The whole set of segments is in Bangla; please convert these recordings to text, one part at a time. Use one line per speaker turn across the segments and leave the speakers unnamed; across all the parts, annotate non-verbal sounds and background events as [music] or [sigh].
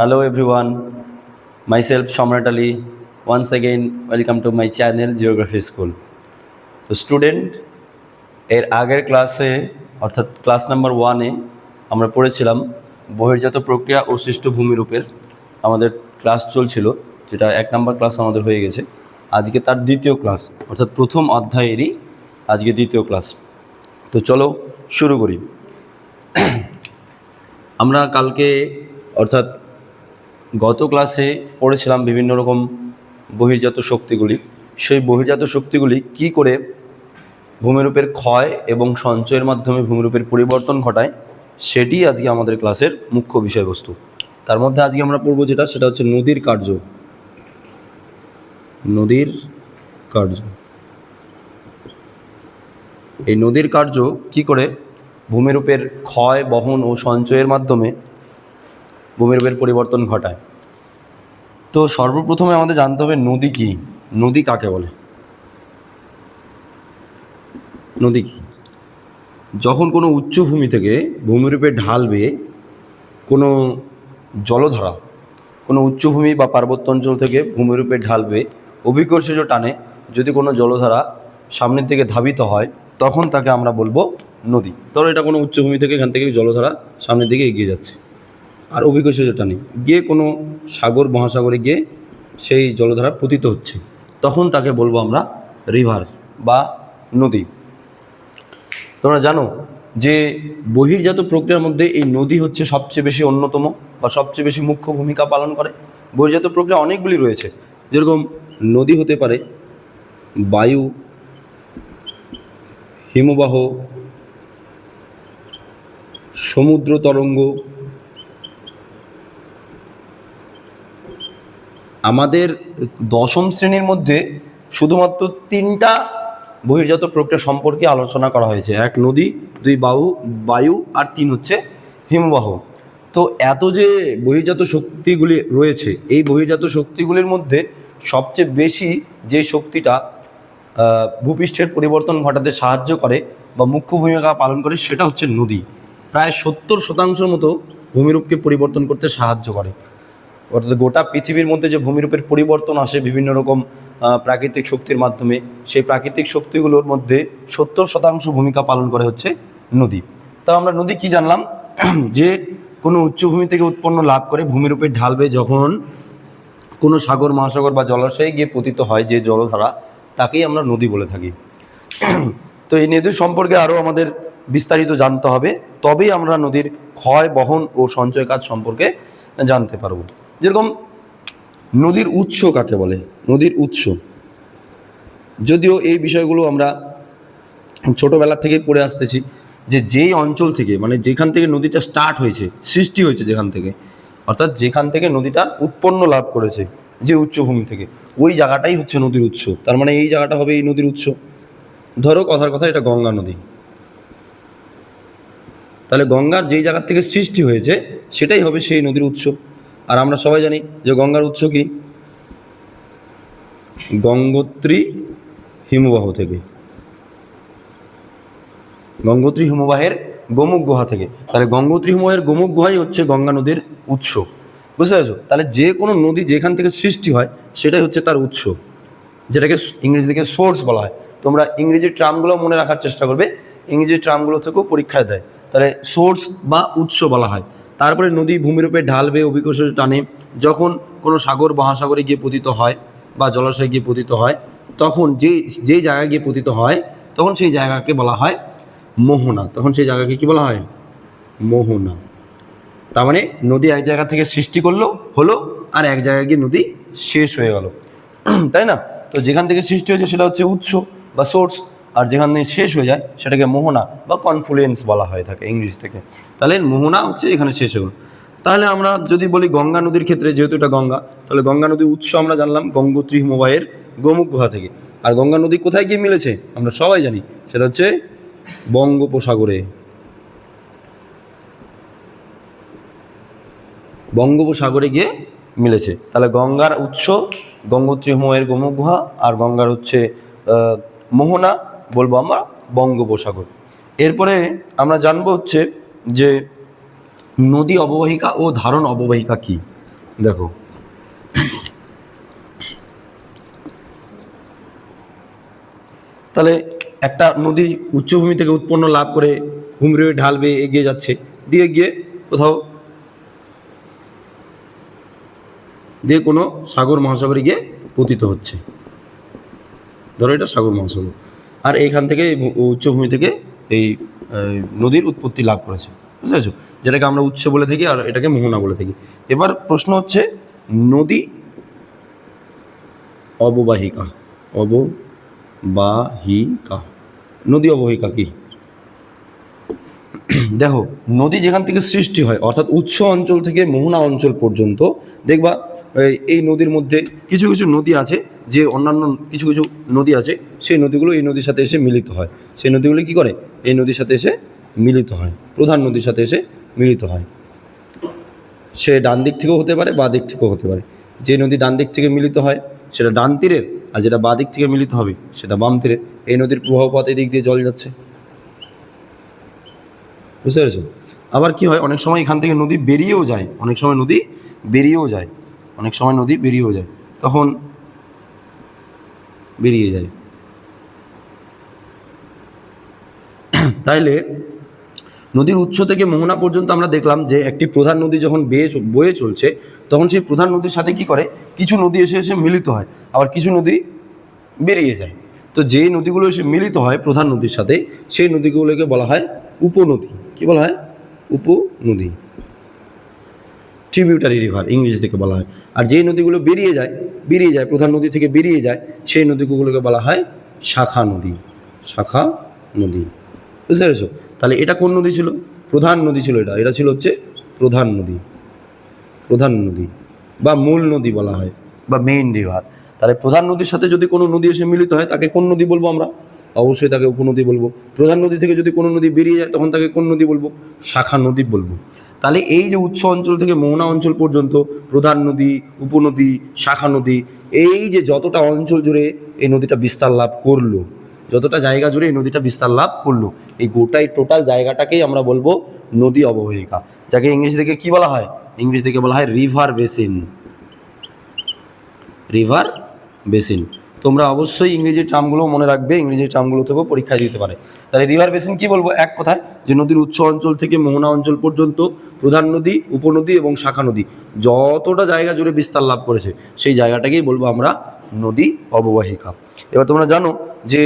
Hello everyone, myself Shomrat Ali. Once again, welcome to my channel Geography School. তো স্টুডেন্ট এর আগের ক্লাসে অর্থাৎ ক্লাস নাম্বার ওয়ানে আমরা পড়েছিলাম বহির্জাত প্রক্রিয়া ও সৃষ্ট ভূমিরূপের আমাদের ক্লাস চলছিল যেটা এক নাম্বার ক্লাস আমাদের হয়ে গেছে আজকে তার দ্বিতীয় ক্লাস অর্থাৎ প্রথম অধ্যায়েরই আজকে দ্বিতীয় ক্লাস তো চলো শুরু করি আমরা কালকে অর্থাৎ গত ক্লাসে পড়েছিলাম বিভিন্ন রকম বহির্জাত শক্তিগুলি। সেই বহির্জাত শক্তিগুলি কি করে ভূমিরূপের ক্ষয় এবং সঞ্চয়ের মাধ্যমে ভূমিরূপের পরিবর্তন ঘটায়, সেটি আজকে আমাদের ক্লাসের মুখ্য বিষয়বস্তু। তার মধ্যে আজকে আমরা পড়ব যেটা, সেটা হচ্ছে নদীর কার্য। নদীর কার্য। এই নদীর কার্য কি করে? ভূমিরূপের ক্ষয়, বহন ও সঞ্চয়ের মাধ্যমে ভূমিরূপের পরিবর্তন ঘটায়। তো সর্বপ্রথমে আমাদের জানতে হবে নদী কি? নদী কাকে বলে? নদী কি? যখন কোনো উচ্চভূমি থেকে ভূমিরূপে ঢাল বেয়ে কোনো জলধারা, কোনো উচ্চভূমি বা পার্বত্য অঞ্চল থেকে ভূমিরূপে ঢাল বেয়ে অভিকর্ষজ টানে যদি কোনো জলধারা সামনের দিকে ধাবিত হয়, তখন তাকে আমরা বলব নদী। ধরো এটা কোনো উচ্চভূমি থেকে এখান থেকে জলধারা সামনের দিকে এগিয়ে যাচ্ছে। আর অভিকর্ষজ টানে গিয়ে কোনো সাগর, মহাসাগরে গিয়ে সেই জলধারা পতিত হচ্ছে। তখন তাকে বলব আমরা রিভার বা নদী। তোমরা জানো যে বহির্জাত প্রক্রিয়ার মধ্যে এই নদী হচ্ছে সবচেয়ে বেশি অন্যতম বা সবচেয়ে বেশি মুখ্য ভূমিকা পালন করে। বহির্জাত প্রক্রিয়া অনেকগুলি রয়েছে। যেরকম নদী হতে পারে, বায়ু, হিমবাহ, সমুদ্র তরঙ্গ আমাদের দশম শ্রেণির মধ্যে শুধুমাত্র তিনটা বহির্জাত প্রক্রিয়া সম্পর্কে আলোচনা করা হয়েছে। এক নদী, দুই বায়ু বায়ু আর তিন হচ্ছে হিমবাহ। তো এত যে বহির্জাত শক্তিগুলি রয়েছে, এই বহির্জাত শক্তিগুলির মধ্যে সবচেয়ে বেশি যে শক্তিটা ভূপৃষ্ঠের পরিবর্তন ঘটাতে সাহায্য করে বা মুখ্য ভূমিকা পালন করে সেটা হচ্ছে নদী। প্রায় সত্তর শতাংশের মতো ভূমিরূপকে পরিবর্তন করতে সাহায্য করে। অর্থাৎ গোটা পৃথিবীর মধ্যে যে ভূমিরূপের পরিবর্তন আসে বিভিন্ন রকম প্রাকৃতিক শক্তির মাধ্যমে, সেই প্রাকৃতিক শক্তিগুলোর মধ্যে সত্তর শতাংশ ভূমিকা পালন করে হচ্ছে নদী। তা আমরা নদী কি জানলাম? [clears throat] যে কোনো উচ্চভূমি থেকে উৎপন্ন লাভ করে ভূমিরূপের ঢালবে যখন কোনো সাগর, মহাসাগর বা জলাশয়ে গিয়ে পতিত হয় যে জলধারা, তাকেই আমরা নদী বলে থাকি। [clears throat] তো এই নদীর সম্পর্কে আরও আমাদের বিস্তারিত জানতে হবে। তবেই আমরা নদীর ক্ষয়, বহন ও সঞ্চয় কাজ সম্পর্কে জানতে পারব। যেরকম নদীর উৎস কাকে বলে? নদীর উৎস। যদিও এই বিষয়গুলো আমরা ছোটোবেলা থেকেই পড়ে আসতেছি যে যেই অঞ্চল থেকে মানে যেখান থেকে নদীটা স্টার্ট হয়েছে, সৃষ্টি হয়েছে যেখান থেকে, অর্থাৎ যেখান থেকে নদীটা উৎপন্ন লাভ করেছে, যে উচ্চভূমি থেকে, ওই জায়গাটাই হচ্ছে নদীর উৎস। তার মানে এই জায়গাটা হবে এই নদীর উৎস। ধরো কথার কথা এটা গঙ্গা নদী। তাহলে গঙ্গার যেই জায়গার থেকে সৃষ্টি হয়েছে, সেটাই হবে সেই নদীর উৎস। আর আমরা সবাই জানি যে গঙ্গার উৎস কি? গঙ্গোত্রী হিমবাহ থেকে। গঙ্গোত্রী হিমবাহের গোমুখ গুহা থেকে। তাহলে গঙ্গোত্রী হিমবাহের গোমুখ গুহাই হচ্ছে গঙ্গা নদীর উৎস। বুঝতে পেরেছ? তাহলে যে কোনো নদী যেখান থেকে সৃষ্টি হয়, সেটাই হচ্ছে তার উৎস। যেটাকে ইংরেজি থেকে সোর্স বলা হয়। তোমরা ইংরেজি ট্রামগুলো মনে রাখার চেষ্টা করবে। ইংরেজি ট্রামগুলো থেকেও পরীক্ষায় দেয়। তাহলে সোর্স বা উৎস বলা হয়। তারপরে নদী ভূমিরূপে ঢাল বেয়ে অভিকর্ষ টানে যখন কোনো সাগর মহাসাগরে গিয়ে পতিত হয় বা জলাশয়ে গিয়ে পতিত হয়, তখন যে যেই জায়গায় গিয়ে পতিত হয়, তখন সেই জায়গাকে বলা হয় মোহনা। তখন সেই জায়গাকে কি বলা হয়? মোহনা। তার মানে নদী এক জায়গা থেকে সৃষ্টি করল, হলো, আর এক জায়গায় গিয়ে নদী শেষ হয়ে গেল। তাই না? তো যেখান থেকে সৃষ্টি হয়েছে সেটা হচ্ছে উৎস বা সোর্স আর যেখান শেষ হয়ে যায়, সেটাকে মোহনা বা কনফ্লুয়েন্স বলা হয়ে থাকে ইংলিশ থেকে। তাহলে মোহনা হচ্ছে এখানে শেষ হলো তাহলে আমরা যদি বলি গঙ্গা নদীর ক্ষেত্রে যেহেতু এটা গঙ্গা, তাহলে গঙ্গা নদীর উৎস আমরা জানলাম গঙ্গোত্রী হিমবাহের গোমুখ গুহা থেকে। আর গঙ্গা নদী কোথায় গিয়ে মিলেছে? আমরা সবাই জানি, সেটা হচ্ছে বঙ্গোপসাগরে। বঙ্গোপসাগরে গিয়ে মিলেছে। তাহলে গঙ্গার উৎস গঙ্গোত্রী হিমবাহের গোমুখ গুহা আর গঙ্গার হচ্ছে মোহনা বলব আমরা বঙ্গোপসাগর। এরপরে আমরা জানব হচ্ছে যে নদী অববাহিকা ও ধারণ অববাহিকা কি? দেখো। তাহলে একটা নদী উচ্চভূমি থেকে উৎপন্ন লাভ করে হুমড়ি ঢাল বেয়ে এগিয়ে যাচ্ছে। দিয়ে গিয়ে কোথাও দিয়ে কোনো সাগর মহাসাগরে গিয়ে পতিত হচ্ছে। ধরো এটা সাগর মহাসাগর। আর এইখান থেকে উচ্চভূমি থেকে এই নদীর উৎপত্তি লাভ করেছে। বুঝতে যেটাকে আমরা উৎস বলে থাকি আর এটাকে মোহনা বলে থাকি। এবার প্রশ্ন হচ্ছে, নদী অববাহিকা অববাহিকা, নদী অববাহিকা কি? দেখো, নদী যেখান থেকে সৃষ্টি হয়, অর্থাৎ উৎস অঞ্চল থেকে মোহনা অঞ্চল পর্যন্ত, দেখবা এই- নদীর মধ্যে কিছু কিছু নদী আছে, যে অন্যান্য কিছু কিছু নদী আছে, সেই নদীগুলো এই নদীর সাথে এসে মিলিত হয়। সেই নদীগুলো কি করে? এই নদীর সাথে এসে মিলিত হয়, প্রধান নদীর সাথে এসে মিলিত হয়। সে ডান দিক থেকেও হতে পারে, বা দিক থেকেও হতে পারে। যে নদী ডান দিক থেকে মিলিত হয়, সেটা ডান তীরের, আর যেটা বা দিক থেকে মিলিত হবে, সেটা বাম তীরের। এই নদীর প্রবাহ পথ এদিক দিয়ে জল যাচ্ছে। বুঝতে পেরেছ আবার কি হয়? অনেক সময় এখান থেকে নদী বেরিয়েও যায়, অনেক সময় নদী বেরিয়েও যায়। অনেক সময় নদী বেরিয়েও যায়, তখন বেরিয়ে যায়। তাইলে নদীর উৎস থেকে মোহনা পর্যন্ত আমরা দেখলাম যে একটি প্রধান নদী যখন বেয়ে বয়ে চলছে, তখন সেই প্রধান নদীর সাথে কি করে? কিছু নদী এসে এসে মিলিত হয়, আবার কিছু নদী বেরিয়ে যায়। তো যে নদীগুলো এসে মিলিত হয় প্রধান নদীর সাথে, সেই নদীগুলোকে বলা হয় উপনদী। কি বলা হয়? উপনদী। ট্রিবিউটারি রিভার ইংরেজি থেকে বলা হয়। আর যেই নদীগুলো বেরিয়ে যায় বেরিয়ে যায়, প্রধান নদী থেকে বেরিয়ে যায়, সেই নদীগুলোকে বলা হয় শাখা নদী শাখা নদী। বুঝতে পেরেছ? তাহলে এটা কোন নদী ছিল? প্রধান নদী ছিল এটা। এটা ছিল হচ্ছে প্রধান নদী। প্রধান নদী বা মূল নদী বলা হয়, বা মেইন রিভার তাহলে প্রধান নদীর সাথে যদি কোনো নদী এসে মিলিত হয়, তাকে কোন নদী বলব আমরা? অবশ্যই তাকে উপনদী বলব। প্রধান নদী থেকে যদি কোনো নদী বেরিয়ে যায়, তখন তাকে কোন নদী বলব? শাখা নদী বলব। তাহলে এই যে উৎস অঞ্চল থেকে মোহনা অঞ্চল পর্যন্ত, প্রধান নদী, উপনদী, শাখা নদী, এই যে যতটা অঞ্চল জুড়ে এই নদীটা বিস্তার লাভ করল, যতটা জায়গা জুড়ে এই নদীটা বিস্তার লাভ করল, এই গোটাই টোটাল জায়গাটাকেই আমরা বলব নদী অববাহিকা, যাকে ইংরেজি থেকে কি বলা হয়? ইংরেজি থেকে বলা হয় রিভার বেসিন রিভার বেসিন তোমরা অবশ্যই ইংরেজি টার্মগুলো মনে রাখবে, ইংরেজি টার্মগুলো থেকেও পরীক্ষায় দিতে পারে। তাহলে রিভার বেসিন কি বলব? এক কথায়, যে নদীর উৎস অঞ্চল থেকে মোহনা অঞ্চল পর্যন্ত প্রধান নদী, উপনদী এবং শাখা নদী যতটা জায়গা জুড়ে বিস্তার লাভ করেছে, সেই জায়গাটাকেই বলব আমরা নদী অববাহিকা। এবার তোমরা জানো যে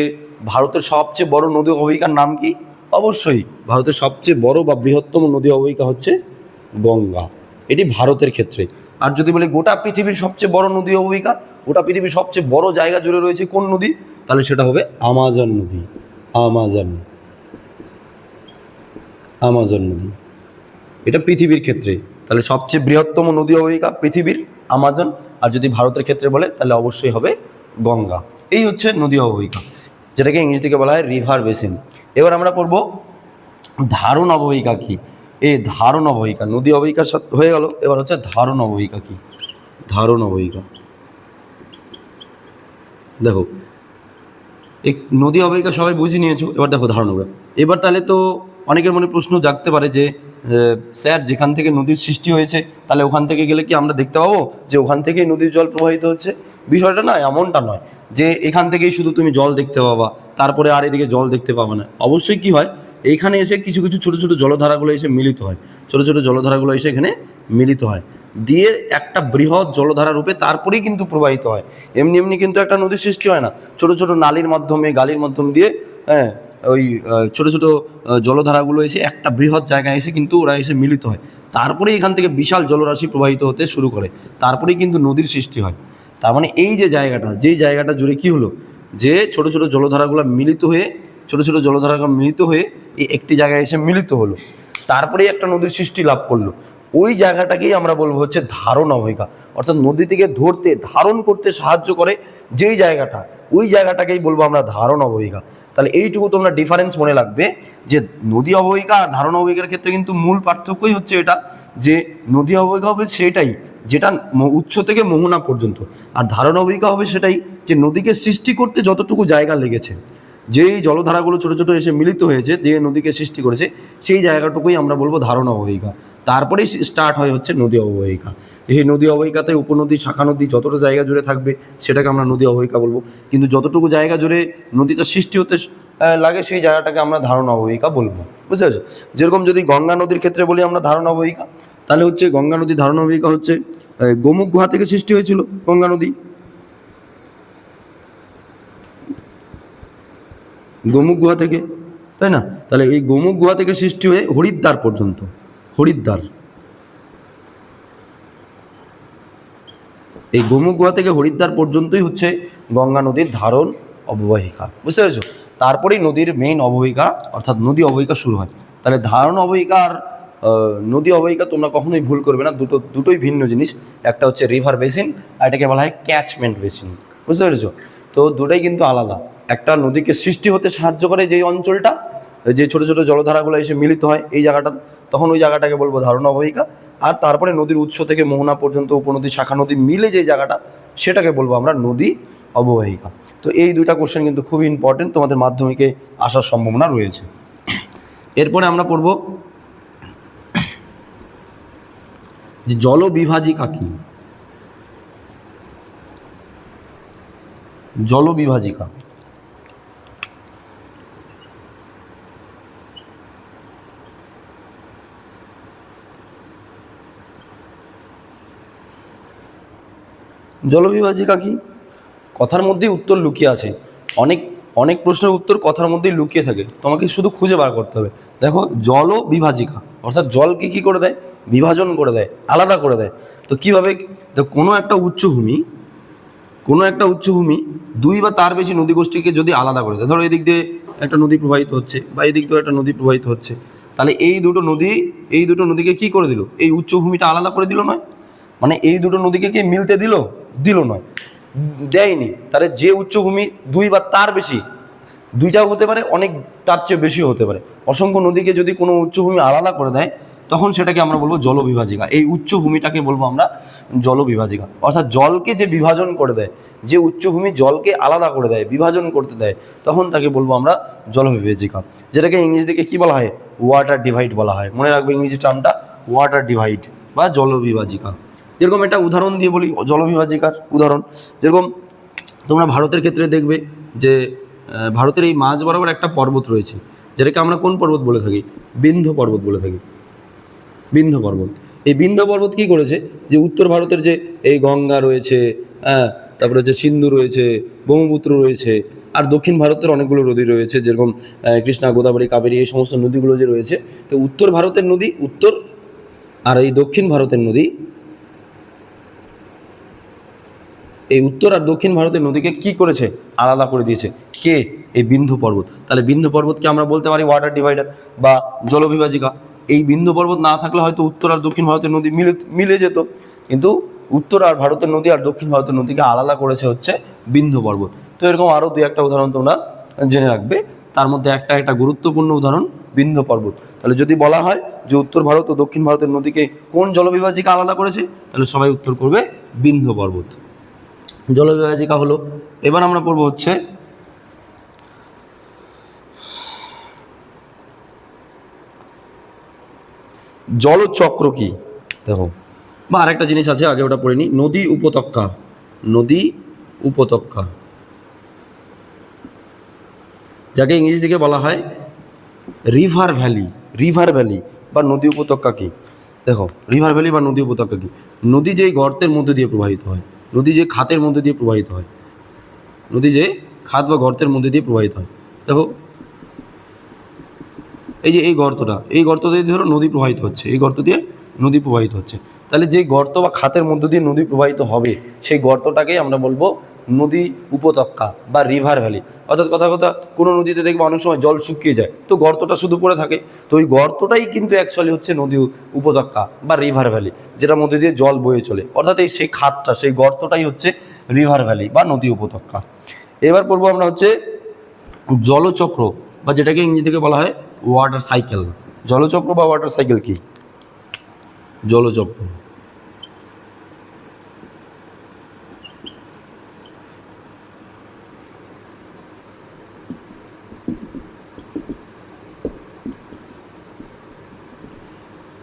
ভারতের সবচেয়ে বড় নদী অববাহিকার নাম কি? অবশ্যই ভারতের সবচেয়ে বড় বা বৃহত্তম নদী অববাহিকা হচ্ছে গঙ্গা। এটি ভারতের ক্ষেত্রে। আর যদি বলি গোটা পৃথিবীর সবচেয়ে বড় নদী অববাহিকা গোটা পৃথিবীর সবচেয়ে বড় জায়গা জুড়ে রয়েছে কোন নদী? তাহলে সেটা হবে আমাজন নদী। আমাজন। আমাজন নদী। এটা পৃথিবীর ক্ষেত্রে। তাহলে সবচেয়ে বৃহত্তম নদী অববাহিকা পৃথিবীর আমাজন। আর যদি ভারতের ক্ষেত্রে বলে, তাহলে অবশ্যই হবে গঙ্গা। এই হচ্ছে নদী অববাহিকা, যেটাকে ইংরেজি থেকে বলা হয় রিভার বেসিন। এবার আমরা পড়ব ধারণ অববাহিকা কি? এই ধারণ অববাহিকা, নদী অববাহিকার সাথে হয়ে গেল। এবার হচ্ছে ধারণ অববাহিকা কি? ধারণ অববাহিকা। দেখো এই নদী অববাহিকা সবাই বুঝে নিয়েছো, এবার দেখো ধারণ এবার তাহলে তো অনেকের মনে প্রশ্ন জাগতে পারে যে স্যার যেখান থেকে নদীর সৃষ্টি হয়েছে, তাহলে ওখান থেকে গেলে কি আমরা দেখতে পাবো যে ওখান থেকেই নদীর জল প্রবাহিত হচ্ছে? বিষয়টা না এমনটা নয় যে এখান থেকেই শুধু তুমি জল দেখতে পাবা, তারপরে আর এদিকে জল দেখতে পাবা না। অবশ্যই কি হয় এইখানে এসে কিছু কিছু ছোটো ছোটো জলধারাগুলো এসে মিলিত হয়। ছোটো ছোটো জলধারাগুলো এসে এখানে মিলিত হয়। দিয়ে একটা বৃহৎ জলধারা রূপে তারপরেই কিন্তু প্রবাহিত হয়। এমনি এমনি কিন্তু একটা নদীর সৃষ্টি হয় না। ছোট ছোট নালীর মাধ্যমে, গালির মাধ্যম দিয়ে হ্যাঁ ওই ছোট ছোট জলধারাগুলো এসে একটা বৃহৎ জায়গায় এসে কিন্তু ওরা এসে মিলিত হয়। তারপরে এখান থেকে বিশাল জলরাশি প্রবাহিত হতে শুরু করে। তারপরেই কিন্তু নদীর সৃষ্টি হয়। তার মানে এই যে জায়গাটা, যেই জায়গাটা জুড়ে কি হলো? যে ছোট ছোট জলধারাগুলো মিলিত হয়ে, ছোট ছোট জলধারাগুলো মিলিত হয়ে এই একটি জায়গায় এসে মিলিত হলো। তারপরেই একটা নদীর সৃষ্টি লাভ করল। ওই জায়গাটাকেই আমরা বলব হচ্ছে ধারণ অবহিকা অর্থাৎ নদী থেকে ধরতে, ধারণ করতে সাহায্য করে যেই জায়গাটা, ওই জায়গাটাকেই বলব আমরা ধারণ অবহিকা তাহলে এইটুকু তোমরা ডিফারেন্স মনে রাখবে যে নদী অবহিকা আর ধারণ অবহিকার ক্ষেত্রে কিন্তু মূল পার্থক্যই হচ্ছে এটা যে নদী অবহিকা হবে সেটাই, যেটা উৎস থেকে মোহনা পর্যন্ত। আর ধারণ অবহিকা হবে সেটাই যে নদীকে সৃষ্টি করতে যতটুকু জায়গা লেগেছে। যেই জলধারাগুলো ছোটো ছোটো এসে মিলিত হয়েছে, যে নদীকে সৃষ্টি করেছে, সেই জায়গাটুকুই আমরা বলব ধারণ অববাহিকা। তারপরেই স্টার্ট হয় হচ্ছে নদী অববাহিকা। এই নদী অববাহিকাতে উপনদী, শাখা নদী যতটা জায়গা জুড়ে থাকবে, সেটাকে আমরা নদী অববাহিকা বলব। কিন্তু যতটুকু জায়গা জুড়ে নদীটা সৃষ্টি হতে লাগে, সেই জায়গাটাকে আমরা ধারণ অববাহিকা বলব। বুঝতে পারছ? যেরকম যদি গঙ্গা নদীর ক্ষেত্রে বলি আমরা ধারণ অববাহিকা, তাহলে হচ্ছে গঙ্গা নদী ধারণ অববাহিকা হচ্ছে গোমুখ গুহা থেকে সৃষ্টি হয়েছিল গঙ্গা নদী। গোমুখ গুহা থেকে, তাই না? তাহলে এই গোমুখ গুহা থেকে সৃষ্টি হয়ে হরিদ্বার পর্যন্ত, হরিদ্বার। এই গোমুখ গুহা থেকে হরিদ্বার পর্যন্তই হচ্ছে গঙ্গা নদীর ধারণ অববাহিকা, বুঝতে পেরেছ? তারপরেই নদীর মেইন অববাহিকা, অর্থাৎ নদী অববাহিকা শুরু হয়। তাহলে ধারণ অববাহিকা আর নদী অববাহিকা তোমরা কখনোই ভুল করবে না, দুটো, দুটোই ভিন্ন জিনিস। একটা হচ্ছে রিভার বেসিন আর এটাকে বলা হয় ক্যাচমেন্ট বেসিন বুঝতে পেরেছ? তো দুটোই কিন্তু আলাদা। একটা নদীকে সৃষ্টি হতে সাহায্য করে যেই অঞ্চলটা, যে ছোট ছোট জলধারাগুলো এসে মিলিত হয় এই জায়গাটা, তখন ওই জায়গাটাকে বলব ধারণ অববাহিকা আর তারপরে নদীর উৎস থেকে মোহনা পর্যন্ত, উপনদী, শাখা নদী মিলে যে জায়গাটা, সেটাকে বলব আমরা নদী অববাহিকা। তো এই দুইটা কোশ্চেন কিন্তু খুব ইম্পর্টেন্ট তোমাদের মাধ্যমিকে আসার সম্ভাবনা রয়েছে। এরপরে আমরা পড়ব যে জলবিভাজিকা কি? জলবিভাজিকা। জলবিভাজিকা কি? কথার মধ্যেই উত্তর লুকিয়ে আছে। অনেক অনেক প্রশ্নের উত্তর কথার মধ্যেই লুকিয়ে থাকে। তোমাকে শুধু খুঁজে বার করতে হবে। দেখো জল বিভাজিকা অর্থাৎ জলকে কি করে দেয়? বিভাজন করে দেয়, আলাদা করে দেয়। তো কীভাবে, তো কোনো একটা উচ্চভূমি কোনো একটা উচ্চভূমি দুই বা তার বেশি নদী গোষ্ঠীকে যদি আলাদা করে দেয়, ধরো এদিক দিয়ে একটা নদী প্রবাহিত হচ্ছে বা এদিক দিয়ে একটা নদী প্রবাহিত হচ্ছে, তাহলে এই দুটো নদী, এই দুটো নদীকে কি করে দিল? এই উচ্চভূমিটা আলাদা করে দিল নয়? মানে এই দুটো নদীকে কি মিলতে দিল? দিল নয়। দেয়নি। তাহলে যে উচ্চভূমি দুই বা তার বেশি, দুইটাও হতে পারে, অনেক তার চেয়ে বেশিও হতে পারে। অসংখ্য নদীকে যদি কোনো উচ্চভূমি আলাদা করে দেয়, তখন সেটাকে আমরা বলব জলবিভাজিকা। এই উচ্চভূমিটাকে বলব আমরা জলবিভাজিকা। অর্থাৎ জলকে যে বিভাজন করে দেয়, যে উচ্চভূমি জলকে আলাদা করে দেয়, বিভাজন করতে দেয়, তখন তাকে বলব আমরা জলবিভাজিকা। যেটাকে ইংরেজি থেকে কী বলা হয়? ওয়াটার ডিভাইড বলা হয়। মনে রাখবে ইংরেজি টার্মটা ওয়াটার ডিভাইড বা জলবিভাজিকা। যেরকম একটা উদাহরণ দিয়ে বলি, জলবিভাজিকার উদাহরণ। যেরকম তোমরা ভারতের ক্ষেত্রে দেখবে যে ভারতের এই মাঝ বরাবর একটা পর্বত রয়েছে, যেটাকে আমরা কোন পর্বত বলে থাকি? বিন্ধ্য পর্বত বলে থাকি। বিন্ধ্য পর্বত। এই বিন্ধ্য পর্বত কি করেছে? যে উত্তর ভারতের যে এই গঙ্গা রয়েছে হ্যাঁ তারপরে হচ্ছে সিন্ধু রয়েছে, ব্রহ্মপুত্র রয়েছে, আর দক্ষিণ ভারতের অনেকগুলো নদী রয়েছে, যেরকম কৃষ্ণা, গোদাবরী, কাবেরী, এই সমস্ত নদীগুলো যে রয়েছে, তো উত্তর ভারতের নদী, উত্তর, আর এই দক্ষিণ ভারতের নদী এই উত্তর আর দক্ষিণ ভারতের নদীকে কি করেছে? আলাদা করে দিয়েছে। কে? এই বিন্ধু পর্বত। তাহলে বিন্ধু পর্বতকে আমরা বলতে পারি ওয়াটার ডিভাইডার বা জলবিভাজিকা। এই বিন্ধু পর্বত না থাকলে হয়তো উত্তর আর দক্ষিণ ভারতের নদী মিলে মিলে যেত। কিন্তু উত্তর আর ভারতের নদী আর দক্ষিণ ভারতের নদীকে আলাদা করেছে হচ্ছে বিন্ধু পর্বত। তো এরকম আরও দু একটা উদাহরণ তোমরা জেনে রাখবে। তার মধ্যে একটা একটা গুরুত্বপূর্ণ উদাহরণ বিন্ধু পর্বত। তাহলে যদি বলা হয় যে উত্তর ভারত ও দক্ষিণ ভারতের নদীকে কোন জলবিভাজিকা আলাদা করেছে, তাহলে সবাই উত্তর করবে বিন্ধু পর্বত। জলবিভাজিকা হলো। এবার আমরা পড়ব হচ্ছে জলচক্র কি? দেখো। বা আরেকটা জিনিস আছে আগে ওটা পড়ে নি। নদী উপত্যকা। নদী উপত্যকা। যাকে ইংরেজি থেকে বলা হয় রিভার ভ্যালি রিভার ভ্যালি বা নদী উপত্যকা কি? দেখো রিভার ভ্যালি বা নদী উপত্যকা কি? নদী যে গর্তের মধ্যে দিয়ে প্রবাহিত হয় নদী যে খাতের মধ্যে দিয়ে প্রবাহিত হয়। নদী যে খাত বা গর্তের মধ্যে দিয়ে প্রবাহিত হয়। দেখো, এই যে এই গর্তটা, এই গর্ত দিয়ে ধরো নদী প্রবাহিত হচ্ছে, এই গর্ত দিয়ে নদী প্রবাহিত হচ্ছে। তাহলে যে গর্ত বা খাতের মধ্য দিয়ে নদী প্রবাহিত হবে, সেই গর্তটাকেই আমরা বলব নদী উপত্যকা বা রিভার ভ্যালি অর্থাৎ কথা কথা, কোনো নদীতে দেখবে অনেক সময় জল শুকিয়ে যায়। তো গর্তটা শুধু পড়ে থাকে। তো ওই গর্তটাই কিন্তু অ্যাকচুয়ালি হচ্ছে নদী উপত্যকা বা রিভার ভ্যালি যেটার মধ্যে দিয়ে জল বয়ে চলে। অর্থাৎ এই সেই খাতটা, সেই গর্তটাই হচ্ছে রিভার ভ্যালি বা নদী উপত্যকা। এবার পড়ব আমরা হচ্ছে জলচক্র বা যেটাকে ইংরেজি থেকে বলা হয় ওয়াটার সাইকেল জলচক্র বা ওয়াটার সাইকেল কি? জলচক্র।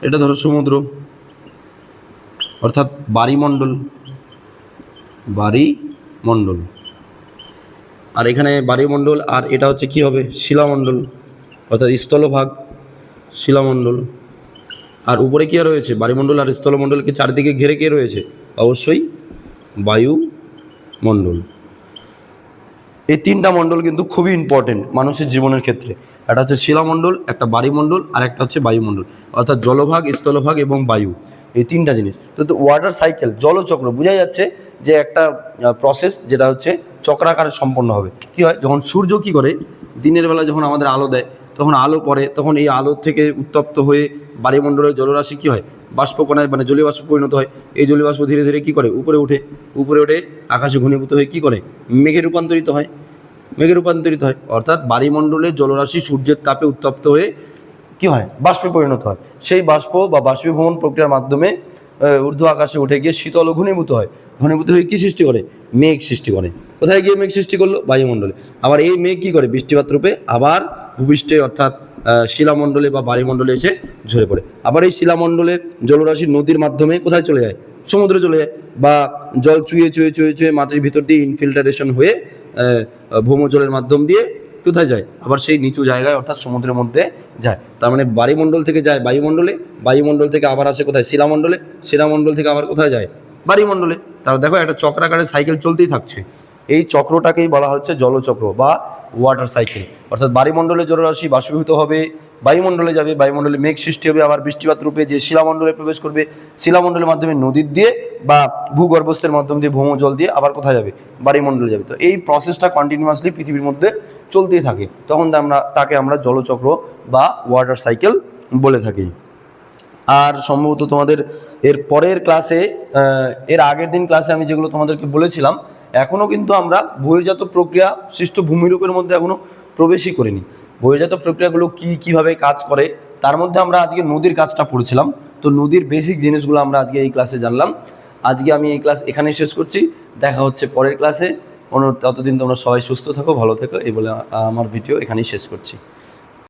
এটা ধরো সমুদ্র। অর্থাৎ বাড়িমণ্ডল বাড়িমণ্ডল আর এখানে বাড়িমণ্ডল আর এটা হচ্ছে কি হবে? শিলামণ্ডল। অর্থাৎ স্থলভাগ শিলামণ্ডল। আর উপরে কি রয়েছে? বায়ুমণ্ডল আর স্থলমণ্ডলকে চারদিকে ঘিরে কে রয়েছে? অবশ্যই বায়ুমণ্ডল। এই তিনটা মণ্ডল কিন্তু খুবই ইম্পর্টেন্ট মানুষের জীবনের ক্ষেত্রে। একটা হচ্ছে শিলামণ্ডল, একটা বায়ুমণ্ডল আর একটা হচ্ছে বায়ুমণ্ডল। অর্থাৎ জলভাগ, স্থলভাগ এবং বায়ু, এই তিনটা জিনিস। তো তো ওয়াটার সাইকেল জলচক্র বোঝা যাচ্ছে যে একটা প্রসেস যেটা হচ্ছে চক্রাকারে সম্পন্ন হবে। কি হয়? যখন সূর্য কী করে? দিনের বেলা যখন আমাদের আলো দেয়, তখন আলো পড়ে, তখন এই আলো থেকে উত্তপ্ত হয়ে বায়ুমণ্ডলের জলরাশি কী হয়? বাষ্পকণায় মানে জলীয় বাষ্প পরিণত হয়। এই জলীয় বাষ্প ধীরে ধীরে কী করে? উপরে উঠে উপরে উঠে আকাশে ঘনীভূত হয়ে কী করে? মেঘে রূপান্তরিত হয়। মেঘে রূপান্তরিত হয়। অর্থাৎ বায়ুমণ্ডলের জলরাশি সূর্যের তাপে উত্তপ্ত হয়ে কি হয়? বাষ্পে পরিণত হয়। সেই বাষ্প বা বাষ্পীভবন প্রক্রিয়ার মাধ্যমে ঊর্ধ্ব আকাশে উঠে গিয়ে শীতল ঘনীভূত হয়। ঘনীভূত হয়ে কী সৃষ্টি করে? মেঘ সৃষ্টি করে। কোথায় গিয়ে মেঘ সৃষ্টি করল? বায়ুমণ্ডলে। আবার এই মেঘ কী করে? বৃষ্টিপাত রূপে আবার ভূপৃষ্ঠে অর্থাৎ শিলামণ্ডলে বা বায়ুমণ্ডলে এসে ঝরে পড়ে। আবার এই শিলামণ্ডলে জলরাশি নদীর মাধ্যমে কোথায় চলে যায়? সমুদ্রে চলে যায় বা জল চুয়ে চুয়ে চুয়ে চুয়ে মাটির ভিতর দিয়ে ইনফিল্টারেশন হয়ে ভৌমজলের মাধ্যম দিয়ে কোথায় যায়? আবার সেই নিচু জায়গায় অর্থাৎ সমুদ্রের মধ্যে যায়। তার মানে বায়ুমণ্ডল থেকে যায় বায়ুমণ্ডলে, বায়ুমণ্ডল থেকে আবার আসে কোথায়? শিলামণ্ডলে। শিলামণ্ডল থেকে আবার কোথায় যায়? বায়ুমণ্ডলে। তারা দেখো একটা চক্রাকারে সাইকেল চলতেই থাকছে। এই চক্রটাকেই বলা হচ্ছে জলচক্র বা ওয়াটার সাইকেল অর্থাৎ বায়ুমণ্ডলে জলরাশি বাষ্পীভূত হবে, বায়ুমণ্ডলে যাবে, বায়ুমণ্ডলে মেঘ সৃষ্টি হবে, আবার বৃষ্টিপাত রূপে যে শিলামণ্ডলে প্রবেশ করবে, শিলামণ্ডলের মাধ্যমে নদীর দিয়ে বা ভূগর্ভস্থের মাধ্যম দিয়ে ভৌম জল দিয়ে আবার কোথায় যাবে? বায়ুমণ্ডলে যাবে। তো এই প্রসেসটা কন্টিনিউয়াসলি পৃথিবীর মধ্যে চলতেই থাকে। তখন আমরা, তাকে আমরা জলচক্র বা ওয়াটার সাইকেল বলে থাকি। আর সম্ভবত তোমাদের এর পরের ক্লাসে এর আগের দিন ক্লাসে আমি যেগুলো তোমাদেরকে বলেছিলাম এখনও কিন্তু আমরা বহির্জাত প্রক্রিয়া সৃষ্ট ভূমিরূপের মধ্যে এখনও প্রবেশই করিনি। বহির্জাত প্রক্রিয়াগুলো কি কীভাবে কাজ করে, তার মধ্যে আমরা আজকে নদীর কাজটা পড়েছিলাম। তো নদীর বেসিক জিনিসগুলো আমরা আজকে এই ক্লাসে জানলাম। আজকে আমি এই ক্লাস এখানেই শেষ করছি। দেখা হচ্ছে পরের ক্লাসে ততদিন তোমরা সবাই সুস্থ থাকো, ভালো থেকো, এই বলে আমার ভিডিও এখানেই শেষ করছি।